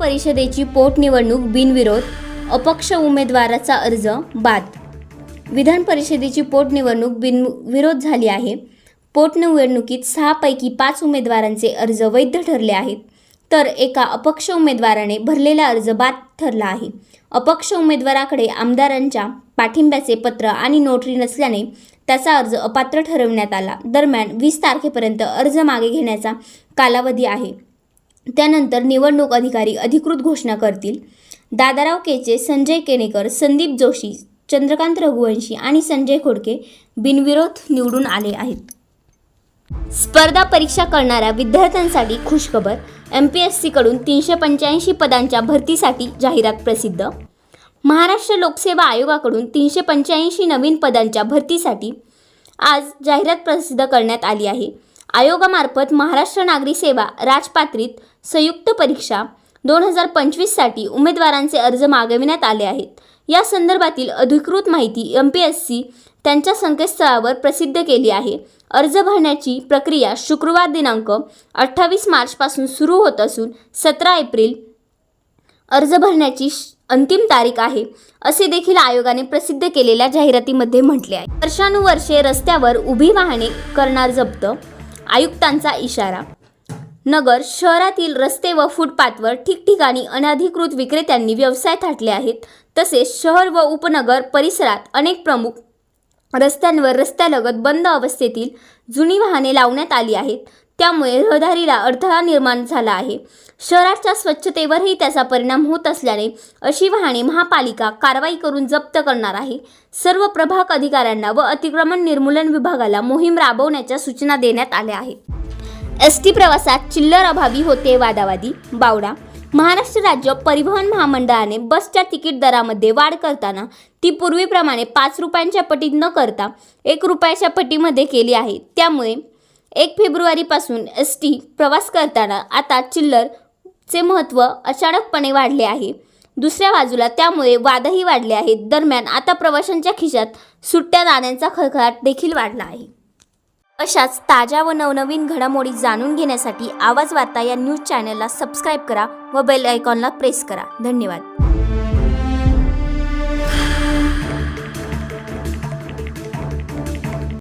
परिषदेची पोटनिवडणूक बिनविरोध अपक्ष उमेदवाराचा अर्ज बाद. विधान परिषदेची पोटनिवडणूक बिनविरोध झाली आहे. पोटनिवडणुकीत सहापैकी पाच उमेदवारांचे अर्ज वैध ठरले आहेत. तर एका अपक्ष उमेदवाराने भरलेला अर्ज बाद ठरला आहे. अपक्ष उमेदवाराकडे आमदारांच्या पाठिंब्याचे पत्र आणि नोटरी नसल्याने त्याचा अर्ज अपात्र ठरवण्यात आला. दरम्यान वीस तारखेपर्यंत अर्ज मागे घेण्याचा कालावधी आहे. त्यानंतर निवडणूक अधिकारी अधिकृत घोषणा करतील. दादाराव केचे संजय केनेकर संदीप जोशी चंद्रकांत रघुवंशी आणि संजय खोडके बिनविरोध निवडून आले आहेत. स्पर्धा परीक्षा करणाऱ्या विद्यार्थ्यांसाठी खुशखबर. एम पी एस सीकडून तीनशे पंच्याऐंशी पदांच्या भरतीसाठी जाहिरात प्रसिद्ध. महाराष्ट्र लोकसेवा आयोगाकडून तीनशे पंच्याऐंशी नवीन पदांच्या भरतीसाठी आज जाहिरात प्रसिद्ध करण्यात आली आहे. आयोगामार्फत महाराष्ट्र नागरी सेवा राजपात्रित संयुक्त परीक्षा दोन हजार पंचवीससाठी उमेदवारांचे अर्ज मागविण्यात आले आहेत. या संदर्भातील अधिकृत माहिती एम पी एस सी त्यांच्या संकेतस्थळावर प्रसिद्ध केली आहे. अर्ज भरण्याची प्रक्रिया शुक्रवार दिनांक अठ्ठावीस मार्चपासून सुरू होत असून सतरा एप्रिल अर्ज भरण्याची श- अंतिम तारीख आहे असे देखील आयोगाने प्रसिद्ध केलेल्या जाहिरातीमध्ये म्हटले आहे. वर्षानुवर्षे रस्त्यावर उभी वाहने करणार जप्त आयुक्तांचा इशारा. नगर शहरातील रस्ते व फुटपाथवर ठिकठिकाणी अनधिकृत विक्रेत्यांनी व्यवसाय थाटले आहेत. तसेच शहर व उपनगर परिसरात अनेक प्रमुख रस्त्यांवर रस्त्यालगत बंद अवस्थेतील जुनी वाहने लावण्यात आली आहेत. त्यामुळे रहदारीला अडथळा निर्माण झाला आहे. शहराच्या स्वच्छतेवरही त्याचा परिणाम होत असल्याने अशी वाहने महापालिका कारवाई करून जप्त करणार आहे. सर्व प्रभाग अधिकाऱ्यांना व अतिक्रमण निर्मूलन विभागाला मोहीम राबवण्याच्या सूचना देण्यात आल्या आहेत. एस टी प्रवासात चिल्लर अभावी होते वादावादी. बावडा महाराष्ट्र राज्य परिवहन महामंडळाने बसच्या तिकीट दरामध्ये वाढ करताना ती पूर्वीप्रमाणे पाच रुपयांच्या पटीत न करता एक रुपयाच्या पटीमध्ये केली आहे. त्यामुळे एक फेब्रुवारीपासून एस टी प्रवास करताना आता चिल्लरचे महत्त्व अचानकपणे वाढले आहे. दुसऱ्या बाजूला त्यामुळे वादही वाढले आहेत. दरम्यान आता प्रवाशांच्या खिशात सुट्ट्या नाण्यांचा खळखळाट देखील वाढला आहे. अशाच ताज्या व नवनवीन घडामोडी जाणून घेण्यासाठी आवाज वार्ता या न्यूज चॅनलला सबस्क्राईब करा व बेल आयकॉनला प्रेस करा. धन्यवाद.